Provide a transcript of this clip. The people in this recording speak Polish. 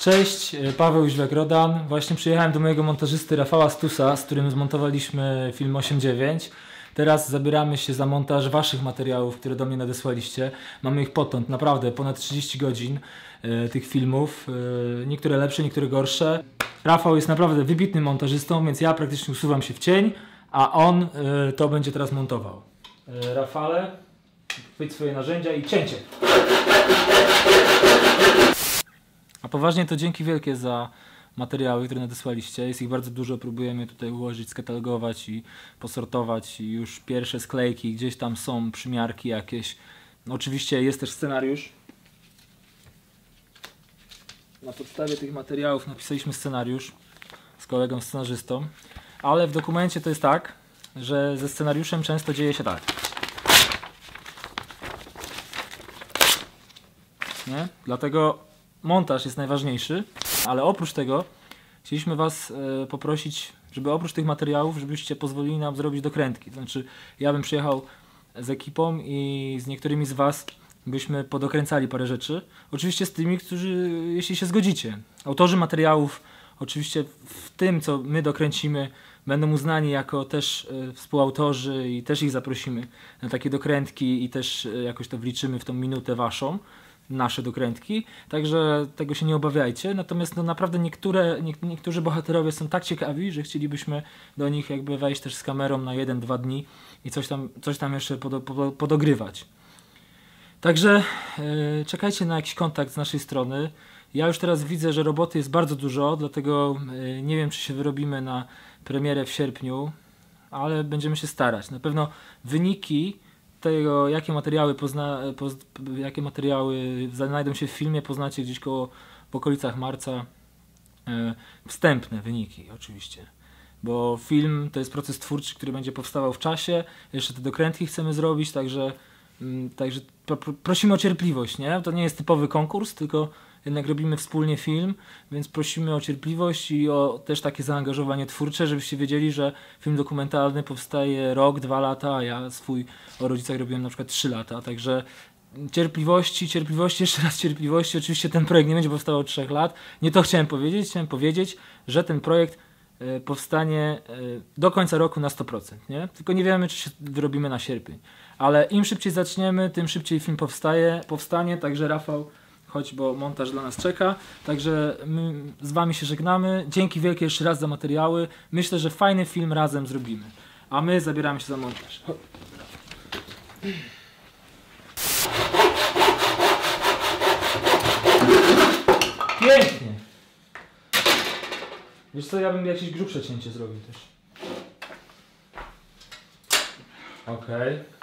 Cześć, e, Paweł Źlek-Rodan. Właśnie przyjechałem do mojego montażysty Rafała Stusa, z którym zmontowaliśmy film 8.9. Teraz zabieramy się za montaż waszych materiałów, które do mnie nadesłaliście. Mamy ich potąd, naprawdę, ponad 30 godzin e, tych filmów. E, niektóre lepsze, niektóre gorsze. Rafał jest naprawdę wybitnym montażystą, więc ja praktycznie usuwam się w cień, a on to będzie teraz montował. Rafale, chwyć swoje narzędzia i cięcie. A poważnie to dzięki wielkie za materiały, które nadesłaliście. Jest ich bardzo dużo, próbujemy tutaj ułożyć, skatalogować i posortować. I już pierwsze sklejki, gdzieś tam są przymiarki jakieś. No, oczywiście jest też scenariusz. Na podstawie tych materiałów napisaliśmy scenariusz z kolegą scenarzystą, ale w dokumencie to jest tak, że ze scenariuszem często dzieje się tak. Nie? Dlatego montaż jest najważniejszy, ale oprócz tego chcieliśmy Was e, poprosić, żeby oprócz tych materiałów, żebyście pozwolili nam zrobić dokrętki. To znaczy, ja bym przyjechał z ekipą i z niektórymi z Was byśmy podokręcali parę rzeczy. Oczywiście z tymi, którzy, jeśli się zgodzicie. Autorzy materiałów, oczywiście w tym, co my dokręcimy, będą uznani jako też e, współautorzy i też ich zaprosimy na takie dokrętki i też e, jakoś to wliczymy w tą minutę Waszą nasze dokrętki, także tego się nie obawiajcie. Natomiast no, naprawdę niektóre, nie, niektórzy bohaterowie są tak ciekawi, że chcielibyśmy do nich jakby wejść też z kamerą na jeden, dwa dni i coś tam, coś tam jeszcze podo, podo, podogrywać. Także yy, czekajcie na jakiś kontakt z naszej strony. Ja już teraz widzę, że roboty jest bardzo dużo, dlatego yy, nie wiem, czy się wyrobimy na premierę w sierpniu, ale będziemy się starać. Na pewno wyniki tego, jakie materiały, pozna, poz, jakie materiały znajdą się w filmie, poznacie gdzieś koło, w okolicach marca. E, wstępne wyniki oczywiście. Bo film to jest proces twórczy, który będzie powstawał w czasie. Jeszcze te dokrętki chcemy zrobić, także, mm, także prosimy o cierpliwość. Nie? To nie jest typowy konkurs, tylko jednak robimy wspólnie film, więc prosimy o cierpliwość i o też takie zaangażowanie twórcze, żebyście wiedzieli, że film dokumentalny powstaje rok, dwa lata, a ja swój o rodzicach robiłem na przykład trzy lata, także cierpliwości, cierpliwości, jeszcze raz cierpliwości. Oczywiście ten projekt nie będzie powstał od trzech lat. Nie to chciałem powiedzieć, chciałem powiedzieć, że ten projekt e, powstanie e, do końca roku na 100%, nie? Tylko nie wiemy, czy się wyrobimy na sierpień. Ale im szybciej zaczniemy, tym szybciej film powstaje, powstanie, także Rafał choć bo montaż dla nas czeka. Także my z Wami się żegnamy. Dzięki wielkie jeszcze raz za materiały. Myślę, że fajny film razem zrobimy. A my zabieramy się za montaż. Pięknie! Wiesz co, ja bym jakieś grubsze cięcie zrobił też. Okej. Okay.